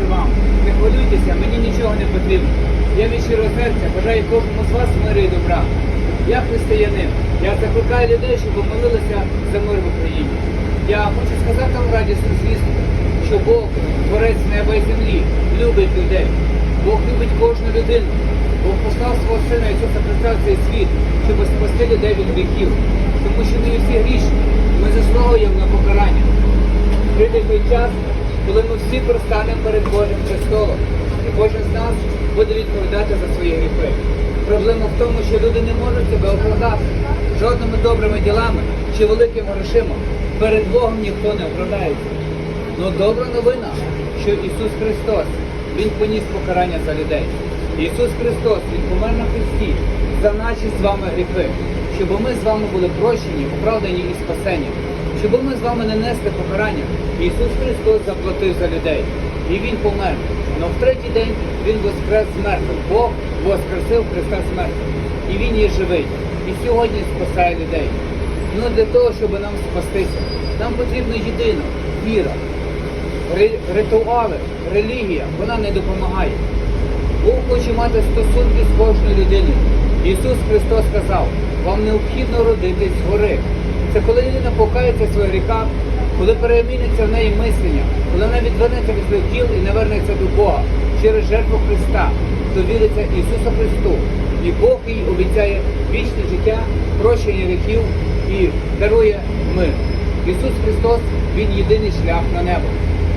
мир вам. Не хвилюйтеся, мені нічого не потрібно. Я від щирого серця бажаю кожному з вас миру і добра. Я християнин. Я закликаю людей, щоб молилися за мир в Україні. Я хочу сказати вам радісну звістку, що Бог, творець неба і землі, любить людей. Бог любить кожну людину. Бог послав свого сина Ісуса Христа в цей світ, щоб спасти людей від гріхів. Тому що ми всі грішні. Ми заслуговуємо на покарання. Прийде той час, коли ми всі простанемо перед Божим престолом, і кожен з нас буде відповідати за свої гріхи. Проблема в тому, що люди не можуть себе оправдати жодними добрими ділами чи великими грошима. Перед Богом ніхто не оправдається. Ну добра новина, що Ісус Христос, Він поніс покарання за людей. Ісус Христос, Він помер на Христі за наші з вами гріхи, щоб ми з вами були прощені, оправдані і спасені, щоб ми з вами не несли покарання. Ісус Христос заплатив за людей. І Він помер. Но в третій день Він воскрес з мертвих. Бог воскресив Христа з мертвих. І Він є живий. І сьогодні спасає людей. Ну для того, щоб нам спастися, нам потрібно єдино віра. Ритуали, релігія, вона не допомагає. Бог хоче мати стосунки з кожною людиною. Ісус Христос сказав, вам необхідно родитись згори. Це коли людина покається своїх гріхах, коли переміниться в неї мислення, коли вона відвернеться від своїх діл і навернеться до Бога через жертву Христа, то віриться Ісусу Христу. І Бог їй обіцяє вічне життя, прощення гріхів і дарує мир. Ісус Христос, Він єдиний шлях на небо.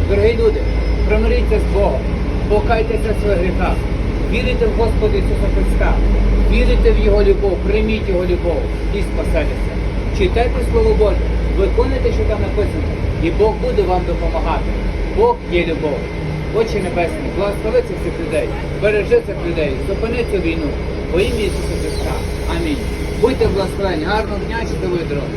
Дорогі люди, примиріться з Богом, покайтеся в своїх гріхах, вірите в Господа Ісуса Христа, вірите в Його любов, прийміть Його любов і спасетеся. Читайте Слово Боже, виконуйте, що там написано, і Бог буде вам допомагати. Бог є любов. Отче Небесний, благослови цих людей, бережи цих людей, зупини цю війну. Во ім'я Ісуса Христа. Амінь. Будьте благословені, гарного дня, щасливої дороги.